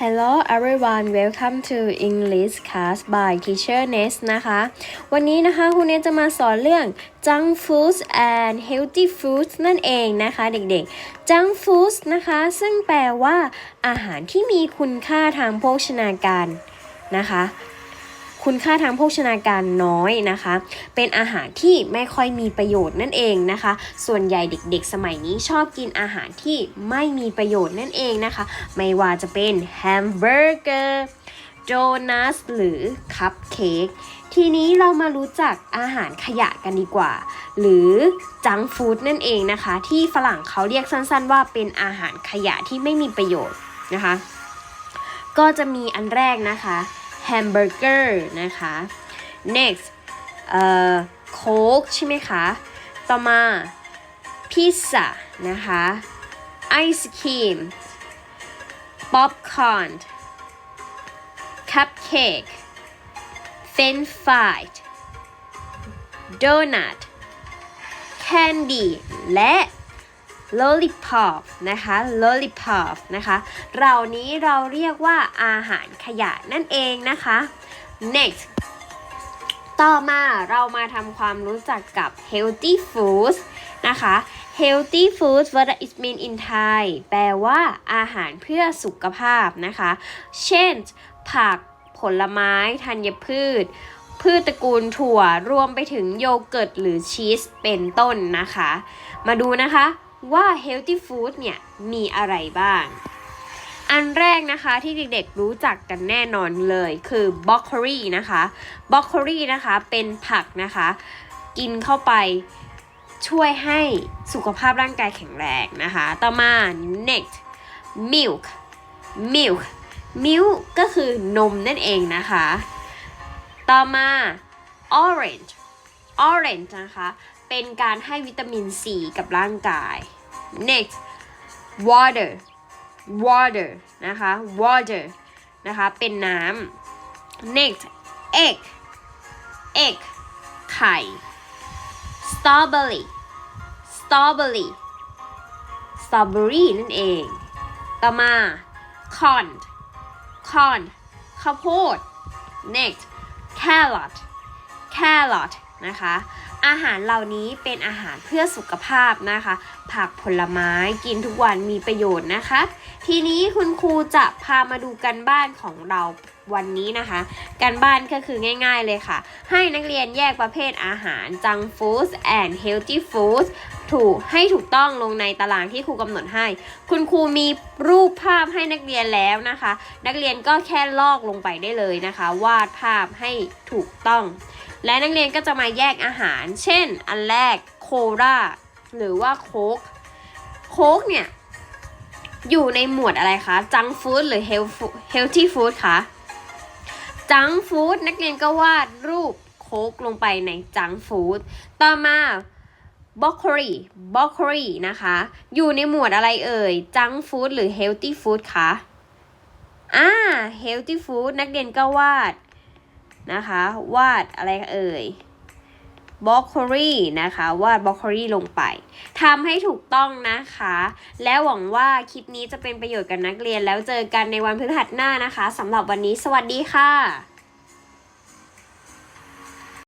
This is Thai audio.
Hello everyone welcome to English class by Teacher Nest นะคะ วันนี้นะคะคุณเนสจะมาสอนเรื่อง junk foods and healthy foods นั่นเองนะคะเด็กๆ junk foods นะคะ ซึ่งแปลว่าอาหารที่มีคุณค่าทางโภชนาการนะคะ คุณค่าทางโภชนาการน้อยนะคะ เป็นอาหารที่ไม่ค่อยมีประโยชน์นั่นเองนะคะ ส่วนใหญ่เด็กๆ สมัยนี้ชอบกินอาหารที่ไม่มีประโยชน์นั่นเองนะคะ ไม่ว่าจะเป็นแฮมเบอร์เกอร์โดนัทหรือคัพเค้กทีนี้เรามารู้จักอาหารขยะกันดีกว่า หรือจังฟู้ดนั่นเองนะคะ ที่ฝรั่งเขาเรียกสั้นๆ ว่าเป็นอาหารขยะที่ไม่มีประโยชน์นะคะ ก็จะมีอันแรกนะคะ แฮมเบอร์เกอร์นะคะ next เอ่อโค้กใช่ไหมคะ ต่อมาพิซซ่านะคะไอศครีมป๊อปคอร์นคัพเค้กเฟนฟรายโดนัทแคนดี้และ lollipop นะคะ lollipop นะคะเหล่านี้เราเรียกว่าอาหารขยะนั่นเองนะคะ next ต่อมาเรามาทำความรู้จักกับ healthy foods นะคะ healthy foods what it mean in Thai แปลว่าอาหารเพื่อสุขภาพนะคะ เช่น ผัก ผลไม้ ธัญพืช พืชตระกูลถั่ว รวมไปถึงโยเกิร์ตหรือชีสเป็นต้นนะคะ มาดูนะคะ ว่า healthy food เนี่ยมีอะไรบ้าง อันแรกนะคะที่เด็กๆรู้จักกันแน่นอนเลยคือบล็อกโคลีนะคะบล็อกโคลีนะคะเป็นผักนะคะ กินเข้าไปช่วยให้สุขภาพร่างกายแข็งแรงนะคะ ต่อมา next milk milk milk ก็คือนมนั่นเองนะคะ ต่อมา orange orange นะคะ เป็นการให้วิตามินซีกับร่างกาย next water water นะคะ water นะคะ เป็นน้ำ next egg egg ไข่ strawberry strawberry strawberry นั่นเอง ต่อมา corn corn ข้าวโพด next carrot carrot นะคะ อาหารเหล่านี้เป็นอาหารเพื่อสุขภาพนะคะ ผักผลไม้กินทุกวันมีประโยชน์นะคะ ทีนี้คุณครูจะพามาดูกันบ้านของเราวันนี้นะคะ การบ้านก็คือง่ายๆเลยค่ะ ให้นักเรียนแยกประเภทอาหาร junk foods and healthy foods ถูกให้ถูกต้องลงในตารางที่ครูกำหนดให้ คุณครูมีรูปภาพให้นักเรียนแล้วนะคะ นักเรียนก็แค่ลอกลงไปได้เลยนะคะ วาดภาพให้ถูกต้อง และนักเรียนก็จะมาแยกอาหาร เช่น อันแรกโคราหรือว่าโค้กโค้กเนี่ยอยู่ในหมวดอะไรคะจังฟู้ดหรือเฮลที่ฟู้ดคะจังฟู้ดนักเรียนก็วาดรูปโค้กลงไปในจังฟู้ดต่อมาบล็อกโคลีบล็อกโคลีนะคะ อยู่ในหมวดอะไรเอ่ยจังฟู้ดหรือเฮลที่ฟู้ดคะอ่าเฮลที่ฟู้ดนักเรียนก็วาด นะคะ วาดอะไรเอ่ยบล็อกโคลีนะคะวาดบล็อกโคลีลงไปทำให้ถูกต้องนะคะ และหวังว่าคลิปนี้จะเป็นประโยชน์กับนักเรียนแล้วเจอกันในวันพฤหัสหน้านะคะสำหรับวันนี้สวัสดีค่ะ